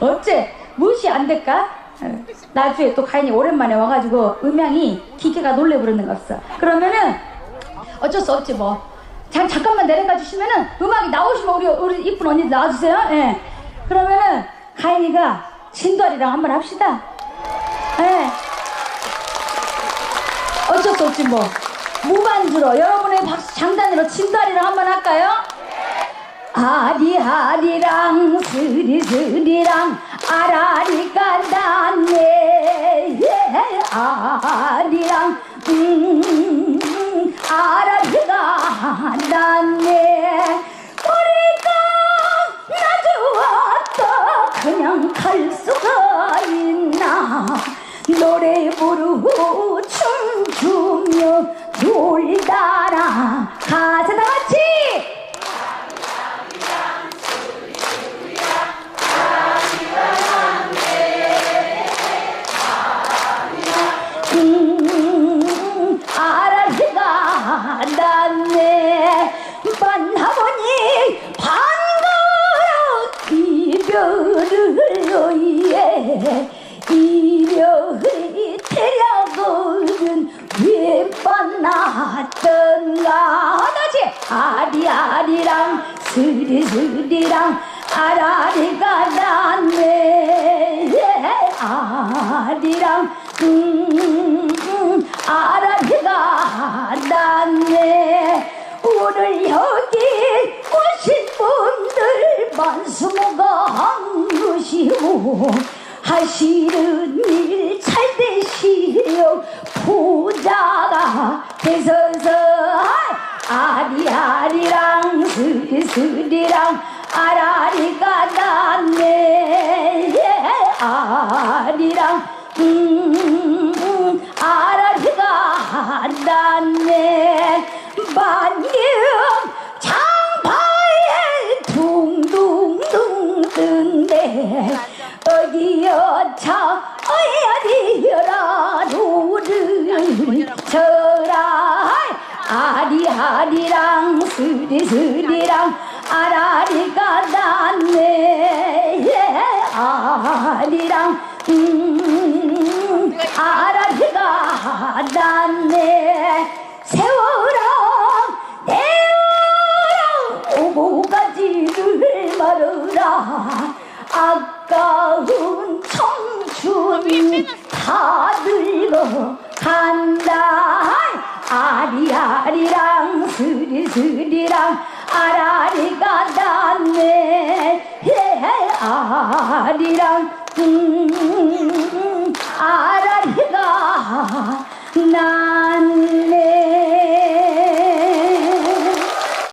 어째 무시 안 될까? 어, 나중에 또 가인이 오랜만에 와가지고 음향이 기계가 놀래 부르는 거 없어. 그러면은 어쩔 수 없지 뭐. 잠, 잠깐만 내려가 주시면은 음악이 나오시면 우리 우리 이쁜 언니 나와주세요. 예. 그러면은 가인이가 진도아리랑 한번 합시다. 예. 어쩔 수 없지 뭐. 무반주로 여러분의 박수 장단으로 진도아리랑 한번 할까요? 아리아리랑 스리스리랑 아라리가 났네. 아리랑 음 아라리가 났네. 우리가 나주었다. 그냥 갈 수가 있나. 노래 부르고 춤추며 놀다 왜 만났던가? 다시 아리아리랑 스리스리랑 아라리가 났네. 아리랑 음, 아라리가 났네. 오늘 여기 오신 분들 한 것이오 하시는 일. 잘 되시려 부자가 되서서. 아리아리랑 스리스리랑 아라리가 났네. 아리랑 음 아라리가 났네. 만년 장파에 둥둥둥 뜬데 어디여 아리아리랑 스리스리랑 아라리가 났네. 아리랑 음 아라리가 났네. 세월아 내어라 오고가지를 말어라. 아까운 청춘 다 늙어 아리아리랑 스리스리랑 아라리가 났네. 아리랑 음, 아라리가 났네